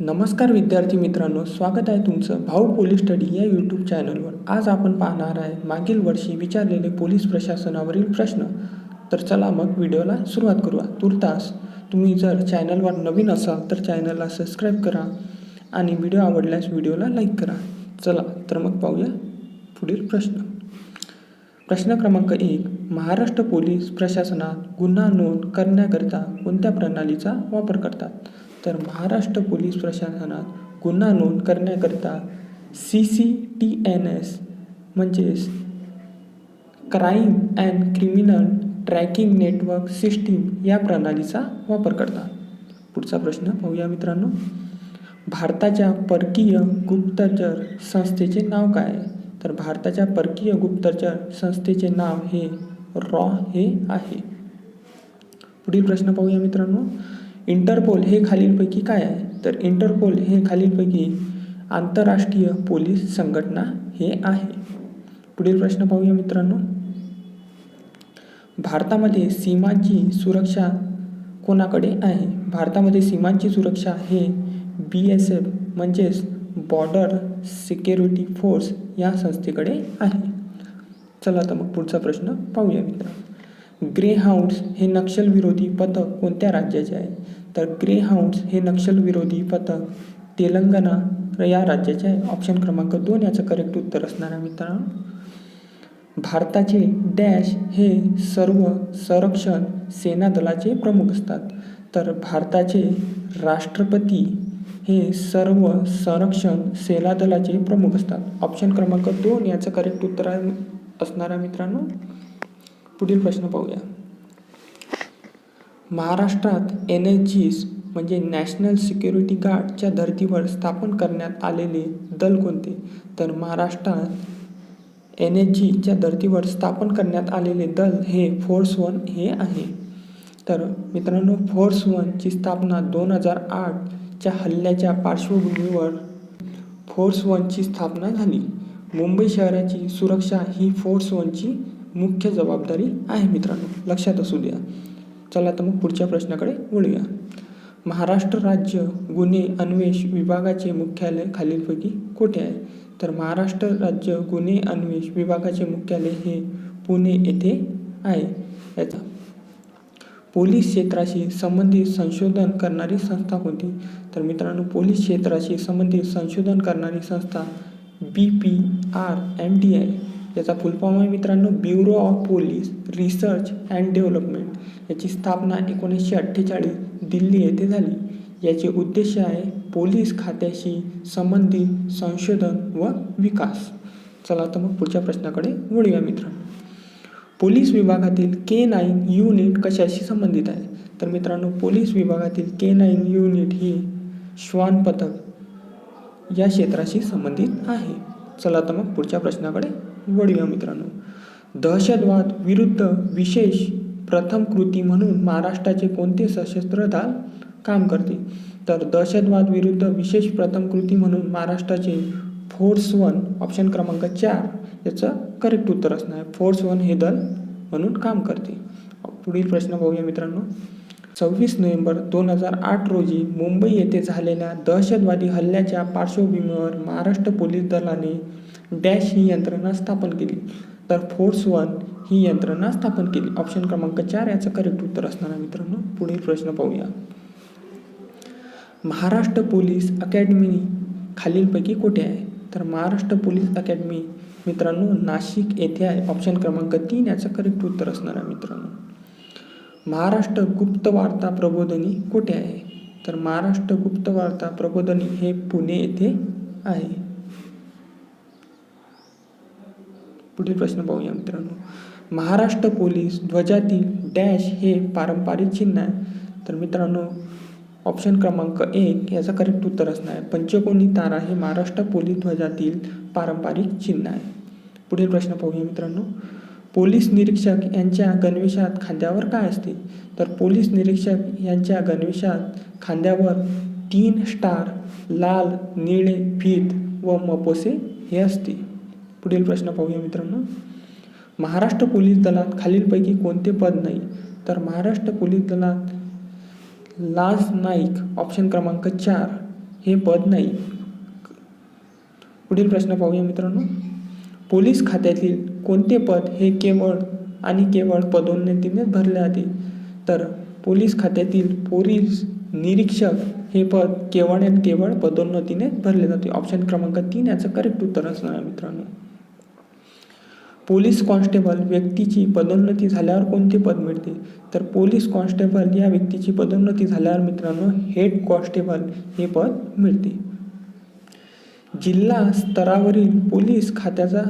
नमस्कार विद्यार्थी मित्रांनो स्वागत आहे तुमचं भाऊ पोलीस स्टडी या यूट्यूब चॅनलवर आज आपण पाहणार आहे मागील वर्षी विचारलेले पोलीस प्रशासनावरील प्रश्न. तर चला मग व्हिडिओला सुरुवात करूया. तुर्तास तुम्ही जर चॅनलवर नवीन असाल तर चॅनलला सबस्क्राईब करा आणि व्हिडिओ आवडल्यास व्हिडिओला लाईक करा. चला तर मग पाहूया पुढील प्रश्न. प्रश्न क्रमांक एक महाराष्ट्र पोलीस प्रशासनात गुन्हा नोंद करण्याकरिता कोणत्या प्रणालीचा वापर करतात? तर महाराष्ट्र पोलीस प्रशासनात गुन्हा नोंद करण्याकरिता C C T N S म्हणजेच crime and criminal tracking network system या प्रणालीचा वापर करतात. पुढचा प्रश्न पाहूया मित्रांनो. भारताच्या परकीय गुप्तचर संस्थेचे नाव काय? तर भारताच्या परकीय गुप्तचर संस्थेचे नाव हे रॉ हे आहे. पुढील प्रश्न पाहूया मित्रांनो. इंटरपोल हे खालीलपैकी काय आहे? तर इंटरपोल हे खालीलपैकी आंतरराष्ट्रीय पोलीस संघटना हे आहे. पुढील प्रश्न पाहूया मित्रांनो. भारतामध्ये सीमांची सुरक्षा कोणाकडे आहे? भारतामध्ये सीमांची सुरक्षा हे बी एस एफ म्हणजेच बॉर्डर सिक्युरिटी फोर्स या संस्थेकडे आहे. चला तर मग पुढचा प्रश्न पाहूया मित्रांनो. ग्रेहाऊंड्स हे नक्षलविरोधी पथक कोणत्या राज्याचे आहे? तर ग्रेहाऊंड्स हे नक्षलविरोधी पथक तेलंगणा या राज्याचे आहे. ऑप्शन क्रमांक दोन याचं करेक्ट उत्तर असणार आहे मित्रांनो. भारताचे डॅश हे सर्व संरक्षण सेना दलाचे प्रमुख असतात. तर भारताचे राष्ट्रपती हे सर्व संरक्षण सेना दलाचे प्रमुख असतात. ऑप्शन क्रमांक दोन याचं करेक्ट उत्तर असणार आहे मित्रांनो. पुढील प्रश्न पाहूया. महाराष्ट्रात एन एच जीस म्हणजे नॅशनल सिक्युरिटी गार्डच्या धर्तीवर स्थापन करण्यात आलेले दल कोणते? तर महाराष्ट्रात एन एच जीच्या धर्तीवर स्थापन करण्यात आलेले दल हे फोर्स वन हे आहे. तर मित्रांनो फोर्स वनची स्थापना दोन हजार आठच्या हल्ल्याच्या पार्श्वभूमीवर फोर्स वनची स्थापना झाली. मुंबई शहराची सुरक्षा ही फोर्स वनची मुख्य जबाबदारी आहे मित्रांनो. लक्षात असू द्या. चला तर मग पुढच्या प्रश्नाकडे वळूया. महाराष्ट्र राज्य गुन्हे अन्वेष विभागाचे मुख्यालय खालीलपैकी कुठे आहे? तर महाराष्ट्र राज्य गुन्हे अन्वेष विभागाचे मुख्यालय हे पुणे येथे आहे. याचा पोलीस क्षेत्राशी संबंधित संशोधन करणारी संस्था कोणती? तर मित्रांनो पोलीस क्षेत्राशी संबंधित संशोधन करणारी संस्था B P R M D I याचा फुलफॉर्म आहे मित्रांनो bureau of police research and development याची स्थापना एकोणीसशे अठ्ठेचाळीस दिल्ली येथे झाली. याचे उद्देश आहे पोलीस खात्याशी संबंधित संशोधन व विकास. चला तर मग पुढच्या प्रश्नाकडे वळूया मित्रांनो. पोलीस विभागातील के नाईन युनिट कशाशी संबंधित आहे? तर मित्रांनो पोलीस विभागातील के नाईन युनिट ही श्वान पथक या क्षेत्राशी संबंधित आहे. चला तर मग पुढच्या प्रश्नाकडे वळूया मित्रांनो. दहशतवाद विरुद्ध विशेष प्रथम कृती म्हणून महाराष्ट्राचे कोणते सशस्त्र दल काम करते? तर दहशतवाद विरुद्ध विशेष प्रथम कृती म्हणून महाराष्ट्राचे फोर्स वन ऑप्शन क्रमांक चार याचं करेक्ट उत्तर असणार. आहे फोर्स वन हे दल म्हणून काम करते. पुढील प्रश्न पाहूया मित्रांनो. सव्वीस नोव्हेंबर दोन हजार आठ रोजी मुंबई येथे झालेल्या दहशतवादी हल्ल्याच्या पार्श्वभूमीवर महाराष्ट्र पोलीस दलाने डॅश ही यंत्रणा स्थापन केली. तर फोर्स वन ही यंत्रणा स्थापन केली. ऑप्शन क्रमांक चार याचं करेक्ट उत्तर असणार आहे मित्रांनो पुढील प्रश्न पाहूया. महाराष्ट्र पोलीस अकॅडमी खालीलपैकी कुठे आहे? तर महाराष्ट्र पोलीस अकॅडमी मित्रांनो नाशिक येथे आहे. ऑप्शन क्रमांक तीन याचं करेक्ट उत्तर असणार आहे मित्रांनो. महाराष्ट्र गुप्त वार्ता प्रबोधनी कुठे आहे? तर महाराष्ट्र गुप्त वार्ता प्रबोधनी हे पुणे येथे आहे. पुढील प्रश्न पाहूया मित्रांनो. महाराष्ट्र पोलीस ध्वजातील डॅश हे पारंपरिक चिन्ह आहे. तर मित्रांनो ऑप्शन क्रमांक एक याचं करेक्ट उत्तर असणार. आहे पंचकोनी तारा हे महाराष्ट्र पोलीस ध्वजातील पारंपरिक चिन्ह आहे. पुढील प्रश्न पाहूया मित्रांनो. पोलीस निरीक्षक यांच्या गणवेशात खांद्यावर काय असते? तर पोलीस निरीक्षक यांच्या गणवेशात खांद्यावर तीन स्टार लाल निळे फीत व मपोसे हे असते. पुढील प्रश्न पाहूया मित्रांनो. महाराष्ट्र पोलीस दलात खालीलपैकी कोणते पद नाही? तर महाराष्ट्र पोलीस दलात लाज नाईक ऑप्शन क्रमांक चार हे पद नाही. पुढील प्रश्न पाहूया मित्रांनो. पोलीस खात्यातील कोणते पद हे केवळ आणि केवळ पदोन्नतीने भरले जाते तर पोलीस खात्यातील पोलीस निरीक्षक हे पद केवळ आणि केवळ पदोन्नतीने भरले जाते. ऑप्शन क्रमांक तीन याचं करेक्ट उत्तर असणार मित्रांनो. पोलीस कॉन्स्टेबल व्यक्तीची पदोन्नती झाल्यावर कोणते पद मिळते? तर पोलीस कॉन्स्टेबल या व्यक्तीची पदोन्नती झाल्यावर मित्रांनो हेड कॉन्स्टेबल हे पद मिळते. जिल्हा स्तरावरील पोलीस खात्याचा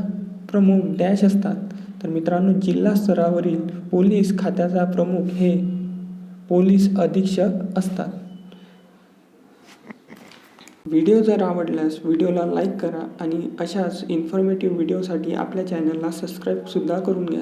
प्रमुख डॅश असतात. तर मित्रांनो जिल्हा स्तरावरील पोलीस खात्याचा प्रमुख हे पोलीस अधीक्षक असतात. व्हिडिओ जर आवडल्यास व्हिडिओला लाईक करा आणि अशाच इन्फॉर्मेटिव्ह व्हिडिओसाठी आपल्या चॅनलला सबस्क्राईबसुद्धा करून घ्या.